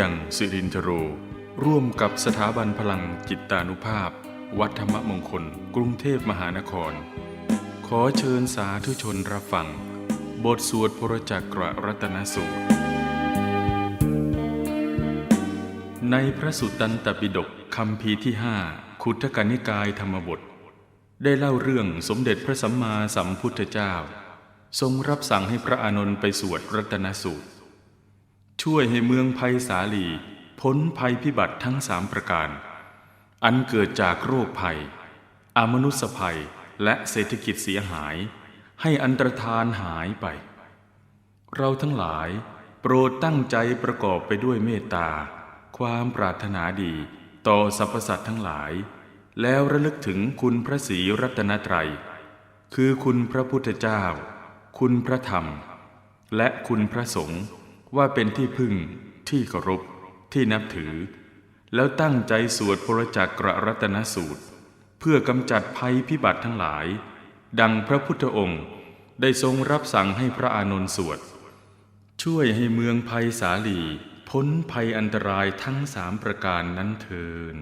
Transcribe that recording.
ยังสิรินทโร ร่วมกับสถาบันพลังจิตตานุภาพ วัดธรรมมงคล กรุงเทพมหานคร ขอเชิญสาธุชนรับฟัง บทสวดพระจักรรัตนสูตร ในพระสุตตันตปิฎกคำพีที่ห้าขุทกนิกายธรรมบท ได้เล่าเรื่องสมเด็จพระสัมมาสัมพุทธเจ้า ทรงรับสั่งให้พระอานนท์ไปสวดรัตนสูตร ช่วยให้เมืองภัยสาลี พ้นภัยพิบัติทั้งสามประการ อันเกิดจากโรคภัย อามนุษยภัย และเศรษฐกิจเสียหาย ให้อันตรธานหายไป เราทั้งหลาย โปรดตั้งใจประกอบไปด้วยเมตตา ความปรารถนาดีต่อสรรพสัตว์ทั้งหลาย แล้วระลึกถึงคุณพระศรีรัตนตรัย คือคุณพระพุทธเจ้า คุณพระธรรม และคุณพระสงฆ์ ว่าเป็นที่พึ่งที่เคารพที่นับถือ แล้วตั้งใจสวดพระจักรรัตนสูตร เพื่อกำจัดภัยพิบัติทั้งหลาย ดังพระพุทธองค์ได้ทรงรับสั่งให้พระอานนท์สวด ช่วยให้เมืองภัยสาลี พ้นภัยอันตรายทั้งสามประการนั้นเทิน